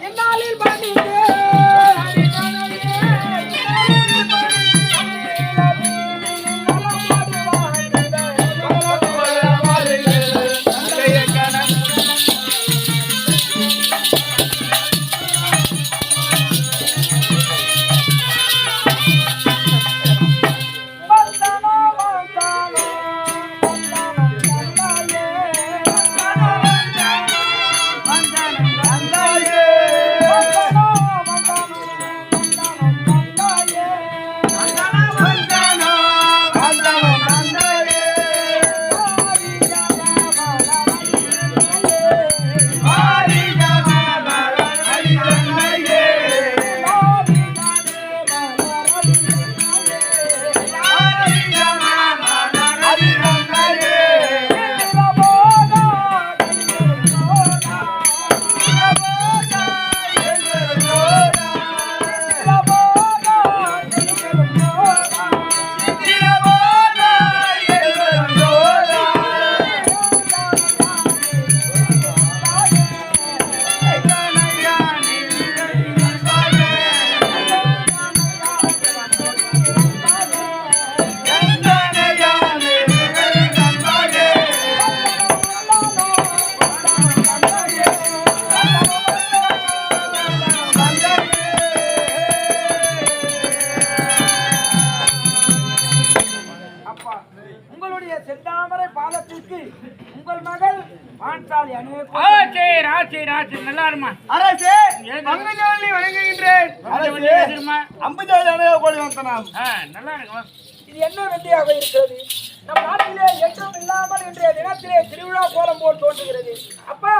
அப்பா இன்றைய திருவிழா கோலம் போல் தோன்றுகிறது. அப்பா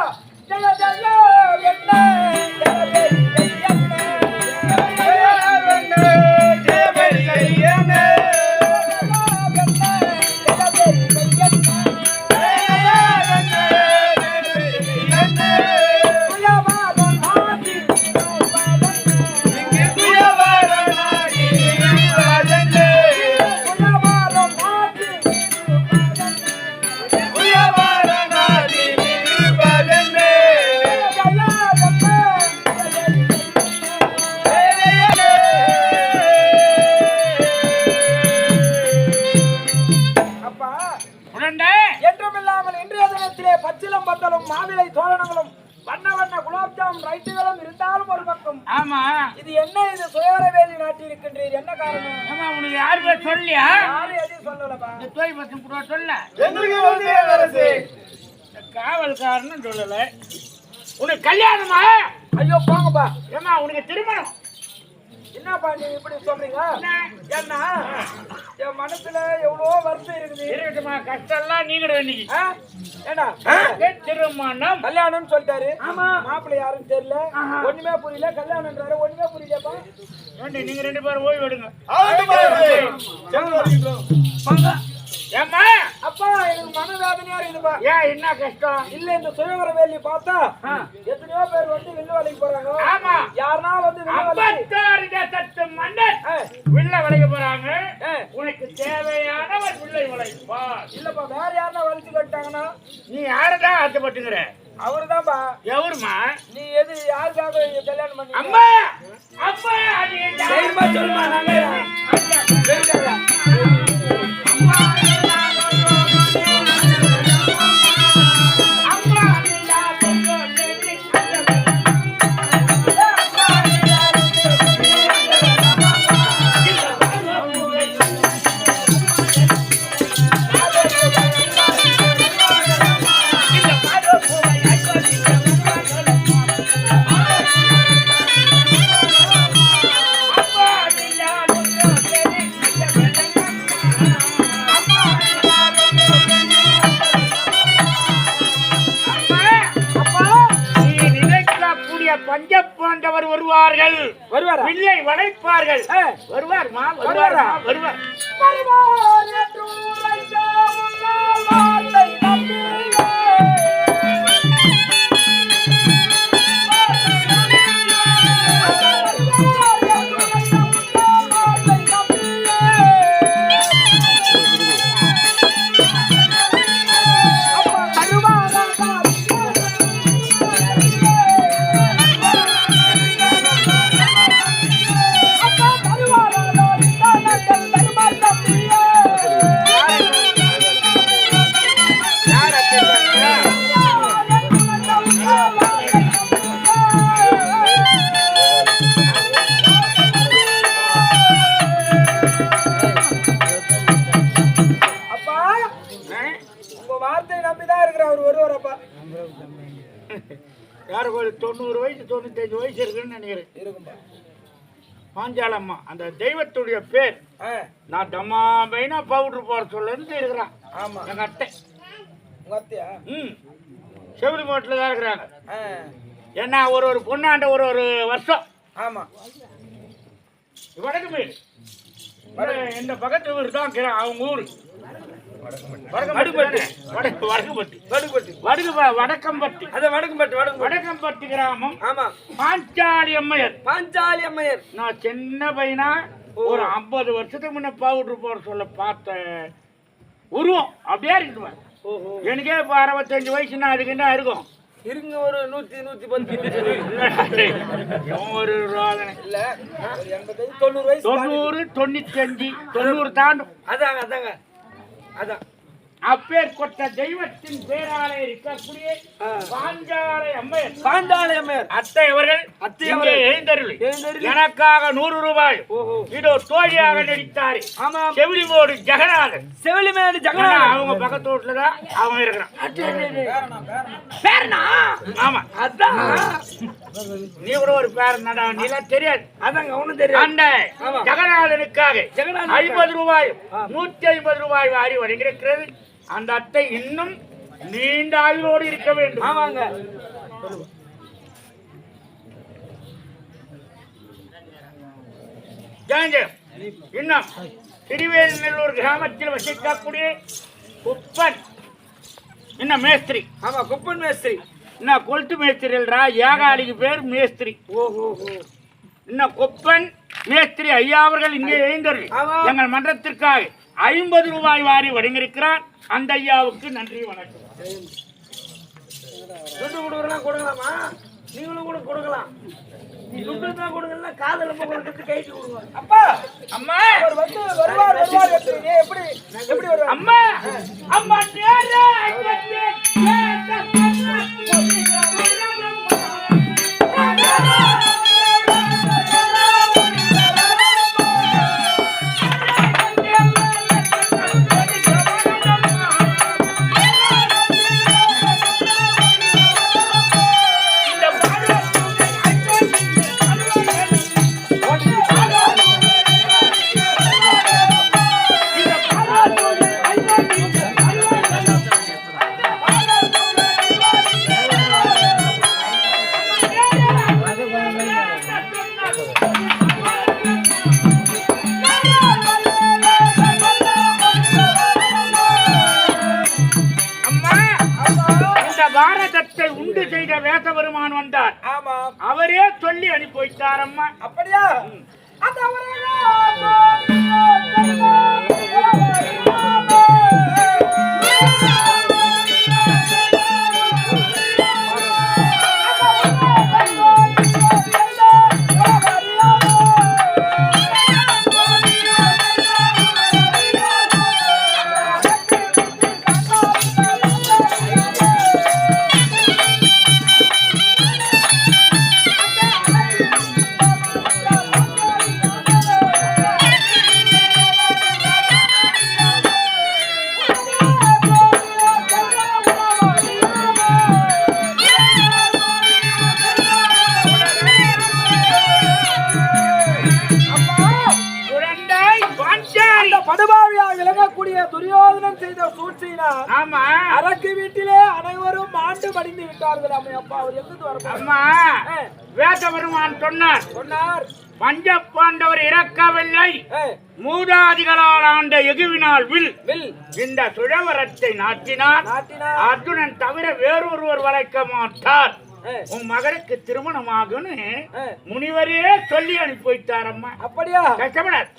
என்ன உனக்கு யார் பேர் சொல்லியா? யாரும் இந்த தோய் பத்து கூட சொல்ல. காவல்காரன்னு சொல்லல. உனக்கு கல்யாணமா? ஐயோ போங்கப்பா. ஏமா உனக்கு திருமணம்? என்னப்பா நீங்க இப்படி சொல்றீங்க? ஏன்னா என் மனசுல எவ்வளவோ வருத்தம் இருக்குது. இருக்கட்டுமா கஷ்டம் எல்லாம் நீங்கிட இன்னைக்கு? ஏண்டா திருமணம்? கல்யாணம்னு சொல்லிட்டாரு. ஆமா. மாப்பிள்ளை யாருன்னு தெரியல. ஒண்ணுமே புரியல. கல்யாணம்ன்றாரு. ஒண்ணுமே புரியலப்பா. நீங்க ரெண்டு பேரும் ஓய்வு எடுங்க. ஏம்மா? அப்பா எனக்கு மனவேதனையா இருக்குதுப்பா ஏன் என்ன கஷ்டம்? இல்ல இந்த சுயவர வேலி பார்த்தா எத்தனையோ பேர் வந்து வில்லு வேலைக்கு போறாங்க. ஆமா. யாருனா வந்து வில்லு வேலைக்கு ஐம்பத்தாறு தேசத்து மன்னர் ஆ, வில்ல விளைய போறாங்க. ஆ. உனக்கு தேவையானவர் வில்லை விளைப்பார் இல்லப்பா வேற யாருனா வலிச்சு கட்டாங்கன்னா நீ யாரதான் ஆசைப்பட்டுக்கிற? அவருதான்பா எவருமா நீ எது யாருக்காக கல்யாணம் பண்ணி அம்மா! என் தைரியமா வில்லை வளைப்பார்கள். வருவார் மா வருவாரா? வருவார் நினைக்கிறேன் இருக்கும்பா. பாஞ்சாலம்மா அந்த தெய்வத்துடைய பேர். நான் தம்மா மெயினா பவுடர் போட சொல்லிருந்து இருக்கிறான். ஆமா. எங்க உங்க அத்தையா? ம். செவிலி மோட்டில் தான் இருக்கிறாங்க. ஏன்னா ஒரு ஒரு பொண்ணாண்ட ஒரு ஒரு வருஷம். ஆமா. வடக்கு மேல் இந்த பக்கத்து ஊர் தான் அவங்க ஊர். வடக்கம்பட்டி. வடக்கு வடக்குப்பட்டி வடுகுபட்டி வடக்கு ப- வடக்கம்பட்டி. அதான் வடக்கும்பட்டி வடக்கும்பட்டி. வடக்கம்பட்டி கிராமம். ஆமா. பாஞ்சாலி அம்மையர். பாஞ்சாலி அம்மையர். நான் சின்ன பையனா ஒரு ஐம்பது வருஷத்துக்கு முன்ன பவுடர் போட சொல்ல பார்த்த உருவம். அப்படியே இருக்குவேன் எனக்கே இப்போ அறுபத்தஞ்சு வயசுனா அதுக்கு என்ன இருக்கும்? இருங்க ஒரு நூத்தி நூத்தி பத்து ஒரு இல்ல தொண்ணூறு வயசு தொண்ணூறு தொண்ணூத்தஞ்சு தொண்ணூறு தாண்டும். அதாங்க அதாங்க. அதான் அப்பேர் கொட்ட தெய்வத்தின் பேராலே இருக்கக்கூடிய பாஞ்சாலை அம்மையர். பாஞ்சாலி அம்மையர். அத்தை அவர்கள் அத்தை அவர்கள். எழுந்தருளி. எனக்காக நூறு ரூபாய். இதோ தோழியாக நடித்தாரு. ஆமா செவிலிமோடு ஜெகநாதன். செவிலிமேடு ஜெகநாதன். அவங்க பக்கத்து வீட்டுல தான் அவன் இருக்கிறான். பேரனா ஆமா. அதான். நீ கூட ஒரு பேர் நடா நீலாம் தெரியாது. அதாங்க ஒண்ணும் தெரியும் அந்த. ஜெகநாதனுக்காக. ஐம்பது ரூபாய். நூத்தி ஐம்பது ரூபாய் வாரி வழங்கியிருக்கிறது. அந்த அத்தை இன்னும் நீண்ட ஆயுளோடு இருக்க வேண்டும். ஆமாங்க. இன்னும் திருவேல்நல்லூர் கிராமத்தில் வசிக்கக்கூடிய குப்பன். இன்னும் மேஸ்திரி? ஆமா குப்பன் மேஸ்திரி. இன்னும் கொளுத்து மேஸ்திரி இல்லடா ஏகாலிக்கு பேர் மேஸ்திரி. ஓஹோ இன்னும் கொப்பன் மேஸ்திரி ஐயா அவர்கள் இங்கே எழுந்தர்கள். எங்கள் மன்றத்திற்காக ஐம்பது ரூபாய் வாரி வழங்கியிருக்கிறார். அந்த ஐயாவுக்கு நன்றி வணக்கம். துட்டு கொடுக்கலாம் கொடுக்கலாமா? நீங்களும் கூட கொடுக்கலாம். துட்டு தான் போயிட்டாரம்மா. அப்படியா? அம்மை வேசபெருமான் சொன்னார். சொன்னார். பஞ்ச பாண்டவர் இறக்கவில்லை. மூதாதிகளால் ஆண்ட எகுவினால் வில். வில். இந்த சுழவரத்தை நாட்டினார். அர்ஜுனன் தவிர வேறொருவர் வளைக்க மாட்டார். உன் மகனுக்கு திருமணமாகும்னு ஏ, முனிவரே சொல்லி அனுப்பி வைத்தார் அம்மா. அப்படியா? கஷ்டப்படாது.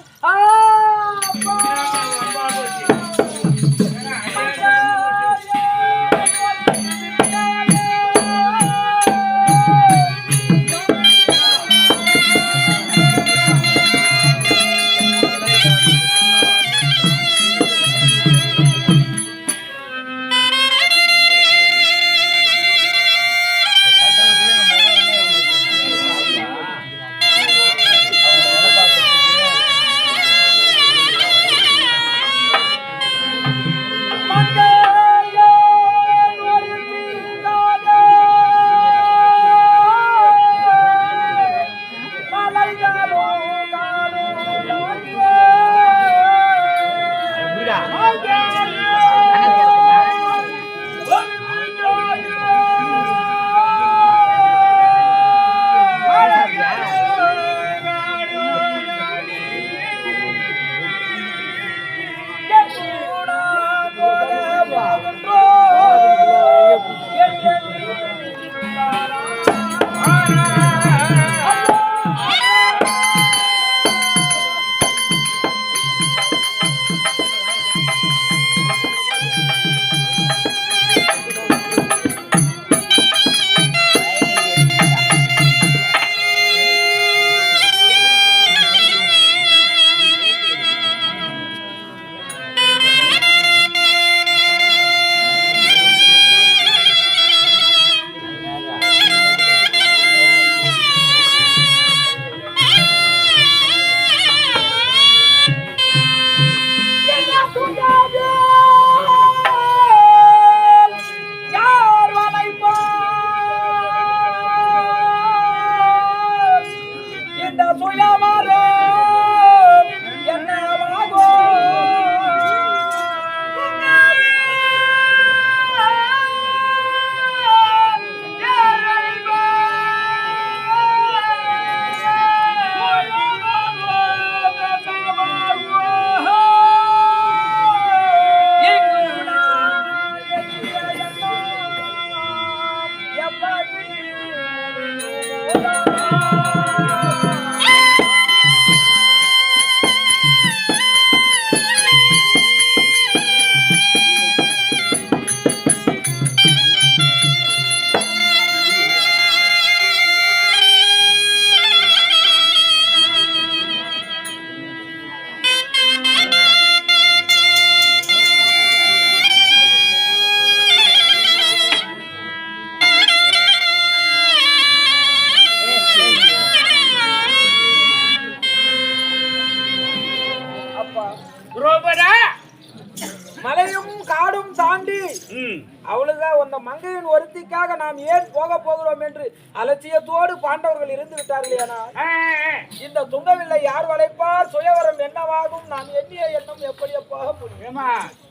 ம் அவ்வளவுதான் அந்த மங்கையின் ஒருத்திக்காக நாம் ஏன் போக போகிறோம் என்று அலட்சியத்தோடு பாண்டவர்கள் இருந்து விட்டார்கள் ஆ. இந்த துங்கவில்லை யார் வளைப்பார்? சுயவரம் என்னவாகும்? நாம் எண்ணிய எண்ணம் எப்படி போக முடியும்?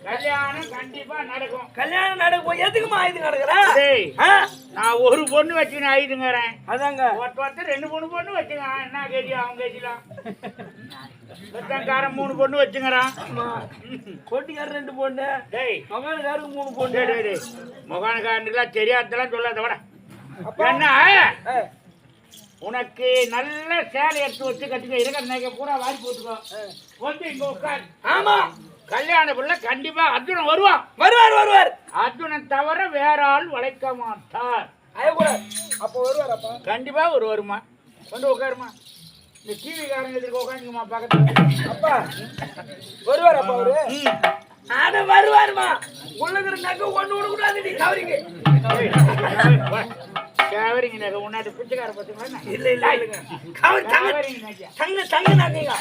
கல்யாணம் கண்டிப்பா நடக்கும். கல்யாணம் நடக்கும். எதுக்குமா இது நடக்கிற? டேய், நான் ஒரு பொண்ணு வச்சுன்னு ஐதுங்கிறேன் அதாங்க. ஒருத்த ஒருத்தர் ரெண்டு மூணு பொண்ணு வச்சுக்கிறான் என்ன கேஜி அவன் கேஜிலாம்? வெத்தங்காரன் மூணு பொண்ணு வச்சுக்கிறான் போட்டிக்காரர் ரெண்டு பொண்ணு. டேய். மகனுக்காருக்கு மூணு பொண்ணு. டேய், டேய். முகானுக்காரனுக்குலாம் தெரியாதெல்லாம் சொல்லாத விட. என்ன? உனக்கு நல்ல சேலை எடுத்து வச்சு கட்டிக்க இருக்கிற நகை பூரா வாரி போட்டுக்கோ. வந்து இங்க உட்கார். ஆமா. கல்யாண பிள்ளை கண்டிப்பா அர்ஜுனன் வருவான். வருவார் வருவார். அர்ஜுனன் தவிர வேற ஆள் வளைக்க மாட்டார். அப்போ வருவார் அப்பா. கண்டிப்பா ஒரு வருமா? வந்து உட்காருமா. இந்த டிவி காரங்க எதிர்க்க உட்காந்துக்குமா பக்கத்துல? அப்பா. வருவார் அப்பா அவரு. அட வருவாருமா. உள்ளுக்கிற நகை ஒண்ணு விட கூடாது நீ கவரிங்க. கேவரிங்க நகை உன்னாட்டு பிச்சைக்கார பார்த்தீங்களா இல்ல இல்ல கவர் தங்க தங்க தங்க நகைங்க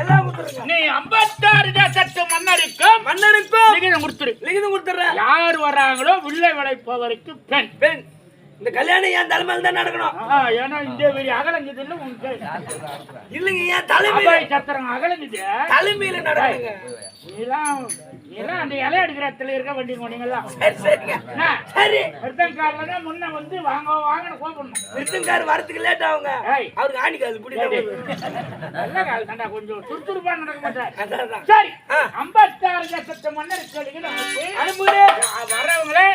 எல்லாம் நீ ஐம்பத்தாறு தேசத்து மன்னருக்கும் மன்னனுக்கும் லிகிதம் கொடுத்துரு. லிகிதம் கொடுத்துறேன் யார் வராங்களோ வில்லை வளைப்பவருக்கு பெண். பெண். இந்த கல்யாணம் என் தலைமையில தான் நடக்கணும்? ஏன்னா இந்த பெரிய அகலங்குது இல்ல உனக்கு இல்லைங்க என் அபாய் சத்திரம் அகலங்குது தலைமையில நடக்குங்க அந்த இலை எடுக்கிற இடத்துல இருக்க வண்டி கொண்டீங்களா சரி நிறுத்தங்காரில் தான் முன்ன வந்து வாங்க வாங்கன்னு கூப்பிடணும் விருத்தங்கார் வரதுக்கு லேட் ஆகுங்க. அவருக்கு ஆணிக்காது பிடிக்கும் நல்ல கால் கொஞ்சம் சுறுசுறுப்பா நடக்க மாட்டார். சரி. ஐம்பத்தாறு லட்சத்து மன்னர் அனுப்புங்க. வரவங்களே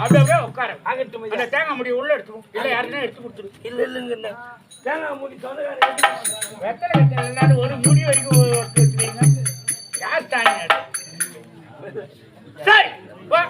அப்படியே அப்படியே உட்கார. ஆகட்டும். அந்த தேங்காய் முடி உள்ள எடுத்துக்கும் இல்ல யாருன்னா எடுத்து கொடுத்துரு. இல்ல இல்லைங்க தேங்காய் மூடி சொந்தக்காரங்க வெத்தலை வெத்தலை ஒரு முடி வரைக்கும் ஒட்டு சரி வா